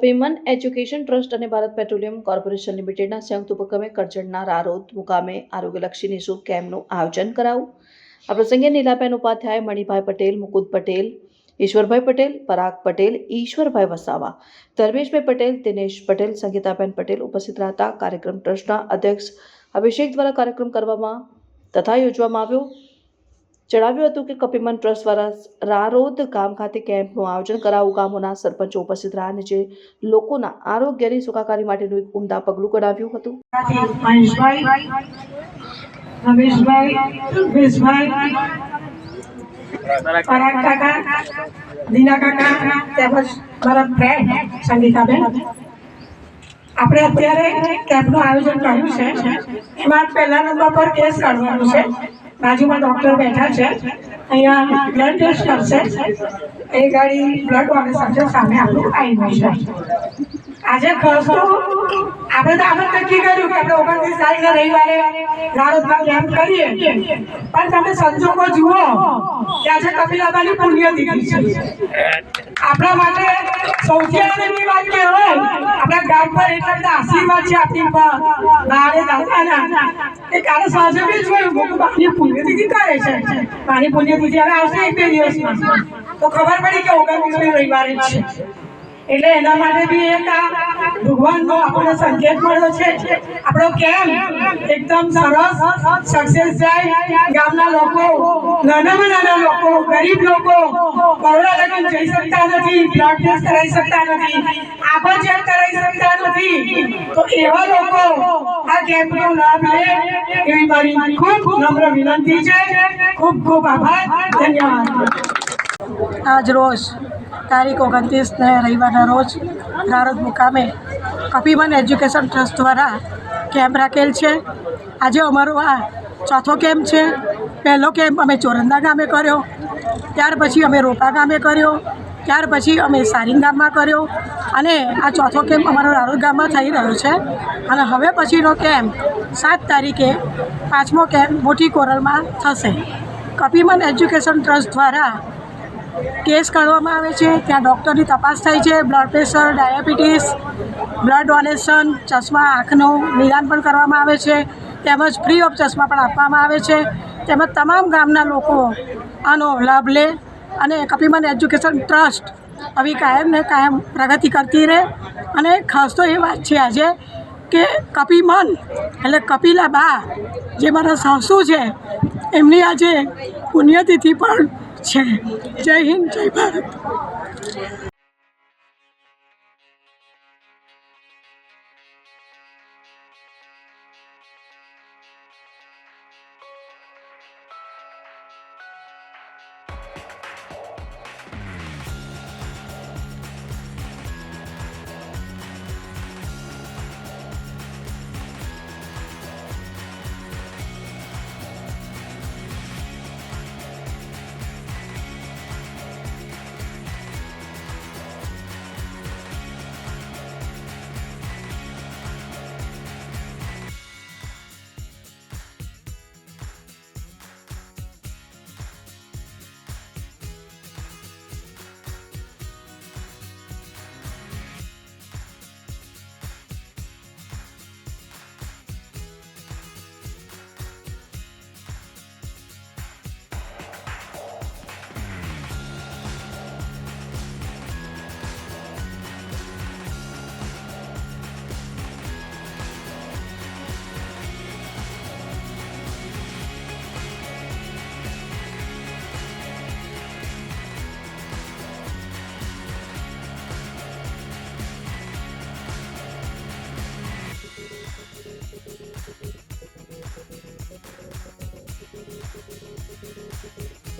કપિમન education trust અને Bharat petroleum corporation લિમિટેડના સંયુક્ત ઉપક્રમે કરજણના રારોદ મુકામે આરોગ્યલક્ષી નિઃશુલ્ક કેમ્પનું આયોજન કરાવું આ પ્રસંગે નીલાબેન ઉપાધ્યાય, મણિભાઈ પટેલ, મુકુદ પટેલ, ઈશ્વરભાઈ પટેલ, પરાગ પટેલ, ઈશ્વરભાઈ વસાવા, ધર્મેશભાઈ પટેલ, દિનેશ પટેલ, સંગીતાબેન પટેલ ઉપસ્થિત રહેતા કાર્યક્રમ ટ્રસ્ટના અધ્યક્ષ અભિષેક દ્વારા કાર્યક્રમ કરવામાં તથા યોજવામાં આવ્યો. જણાવ્યું હતું કે કપિમન ટ્રસ્ટ દ્વારા રારોદ ગામ ખાતે કેમ્પનું આયોજન કરાવું ગામોના સરપંચો ઉપસ્થિત રહ્યા અને જે લોકોના આરોગ્યની સુખાકારી માટેનું એક ઉમદા પગલું ગણાવ્યું હતું. આપણે અત્યારે કેમ્પનું આયોજન કર્યું છે. એમાં પહેલા નંબર પર કેસ કાઢવાનું છે. બાજુમાં ડૉક્ટર બેઠા છે. અહીંયા બ્લડ ટેસ્ટ કરશે. એ ગાડી બ્લડ છે સામે આપણું આવી ગયું છે. આજે ખાસ આપણે તો આપણે નક્કી કર્યું કે આપણે ઓગણત્રીસ તારીખના રવિવારે રારોદમાં કેમ્પ કરીએ. પણ તમે સંજોગો જુઓ કે આજે કપિલાબાની પુણ્યતિથિ છે. આપણા માટે સૌથી આનંદની વાત કહેવાય આપણા ગામ પર એટલા બધા આશીર્વાદ છે આપણી પર. બારે દાદાના. એ કાલે સાંજે બી જોયું કે બાની પુણ્યતિથિ કરે છે? બાની પુણ્યતિથિ હવે આવશે એક બે દિવસમાં. તો ખબર પડી કે ઓગણત્રીસમી રવિવારે છે. એટલે એના માટે બી એક આ ભગવાનનો આપણને સંકેત મળ્યો છે. આપણો કેમ? એકદમ સરસ સક્સેસ જાય ગામના લોકો, નાનામાં નાના લોકો, ગરીબ લોકો, કરોડા લગન જઈ શકતા નથી બ્લડ ટેસ્ટ કરાવી શકતા નથી આંખો ચેક કરાવી શકતા નથી. તો એવા લોકો આ કેમ્પનો લાભ લે એવી મારી ખૂબ નમ્ર વિનંતી છે. ખૂબ ખૂબ આભાર. ધન્યવાદ. આજ રોજ તારીખ ઓગણત્રીસને રવિવારના રોજ નારોદ મુકામે કપિમન એજ્યુકેશન ટ્રસ્ટ દ્વારા કેમ્પ રાખેલ છે. આજે અમારો આ ચોથો કેમ્પ છે. પહેલો કેમ્પ અમે ચોરંદા ગામે કર્યો. ત્યાર પછી અમે રોપા ગામે કર્યો. ત્યાર પછી અમે સારીંગ ગામમાં કર્યો. અને આ ચોથો કેમ્પ અમારો રારોદ ગામમાં થઈ રહ્યો છે. અને હવે પછીનો કેમ્પ સાત તારીખે પાંચમો કેમ્પ મોટી કોરલમાં થશે. કપિમન એજ્યુકેશન ટ્રસ્ટ દ્વારા કેસ કાઢવામાં આવે છે, ત્યાં ડૉક્ટરની તપાસ થાય છે, blood pressure, diabetes, blood donation, ચશ્મા, આંખનું નિદાન પણ કરવામાં આવે છે, તેમજ ફ્રી ઓફ ચશ્મા પણ આપવામાં આવે છે, તેમજ તમામ ગામના લોકો આનો લાભ લે અને કપિમન એજ્યુકેશન ટ્રસ્ટ આવી કાયમ ને કાયમ પ્રગતિ કરતી રહે. અને ખાસ તો એ વાત છે આજે કે કપિમન એટલે કપિલા બા જે મારા સાસુ છે, એમની આજે પુણ્યતિથિ પણ છે જય હિન્દ જય ભારત.